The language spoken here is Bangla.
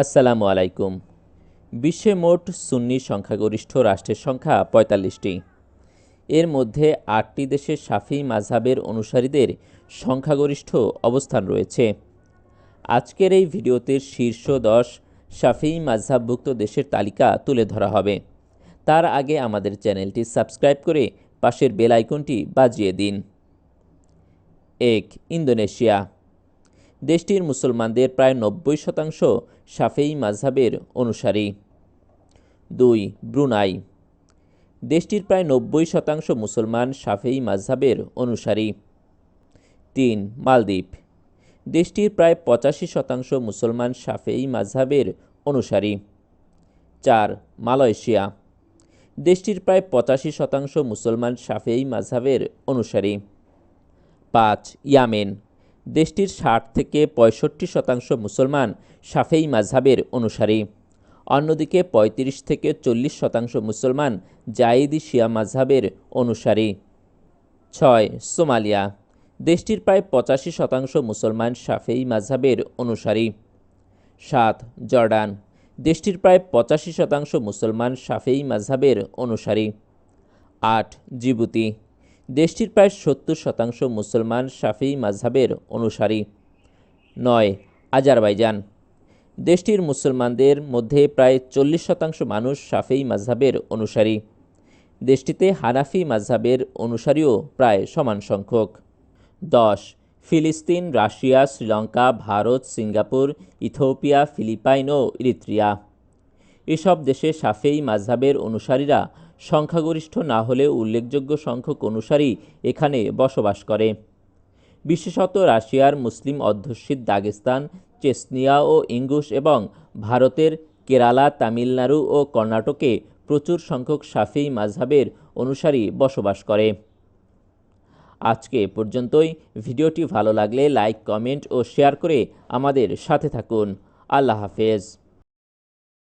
আসসালামু আলাইকুম। বিশ্বে মোট সুন্নি সংখ্যাগরিষ্ঠ রাষ্ট্রের সংখ্যা পঁয়তাল্লিশটি। এর মধ্যে আটটি দেশের সাফি মাঝহাবের অনুসারীদের সংখ্যাগরিষ্ঠ অবস্থান রয়েছে। আজকের এই ভিডিওতে শীর্ষ দশ সাফি মাঝহাবভুক্ত দেশের তালিকা তুলে ধরা হবে। তার আগে আমাদের চ্যানেলটি সাবস্ক্রাইব করে পাশের বেল আইকনটি বাজিয়ে দিন। এক, ইন্দোনেশিয়া। দেশটির মুসলমানদের প্রায় নব্বই শতাংশ সাফেই মাঝহাবের অনুসারী। দুই, ব্রুনাই। দেশটির প্রায় নব্বই শতাংশ মুসলমান সাফেই মাঝহাবের অনুসারী। তিন, মালদ্বীপ। দেশটির প্রায় পঁচাশি শতাংশ মুসলমান সাফেই মাঝহাবের অনুসারী। চার, মালয়েশিয়া। দেশটির প্রায় পঁচাশি শতাংশ মুসলমান সাফেই মাঝহাবের অনুসারী। পাঁচ, ইয়ামেন। দেশটির ষাট থেকে পঁয়ষট্টি শতাংশ মুসলমান সাফেই মাঝহাবের অনুসারী। অন্যদিকে ৩৫ থেকে চল্লিশ শতাংশ মুসলমান জায়েদি শিয়া মাঝহাবের অনুসারী। ছয়, সোমালিয়া। দেশটির প্রায় পঁচাশি শতাংশ মুসলমান সাফেই মাঝহাবের অনুসারী। সাত, জর্ডান। দেশটির প্রায় পঁচাশি শতাংশ মুসলমান সাফেই মাঝহাবের অনুসারী। আট, জিবুতি। দেশটির প্রায় সত্তর শতাংশ মুসলমান শাফি মাঝহাবের অনুসারী। নয়, আজারবাইজান। দেশটির মুসলমানদের মধ্যে প্রায় চল্লিশ শতাংশ মানুষ শাফি মাঝহাবের অনুসারী। দেশটিতে হানাফি মাঝহাবের অনুসারীও প্রায় সমান সংখ্যক। দশ, ফিলিস্তিন, Russia, Sri Lanka, Bharat, Singapore Ethiopia Philippines ও ইরিত্রিয়া। এসব দেশে সাফেই মাঝহাবের অনুসারীরা সংখ্যাগরিষ্ঠ না হলেও উল্লেখযোগ্য সংখ্যক অনুসারী এখানে বসবাস করে। বিশেষত রাশিয়ার মুসলিম অধ্যুষিত দাগেস্তান, চেসনিয়া ও ইঙ্গুশ এবং ভারতের কেরালা, তামিলনাড়ু ও কর্ণাটকে প্রচুর সংখ্যক সাফি মাঝহাবের অনুসারী বসবাস করে। আজকে পর্যন্তই। ভিডিওটি ভালো লাগলে লাইক, কমেন্ট ও শেয়ার করে আমাদের সাথে থাকুন। আল্লাহ হাফেজ।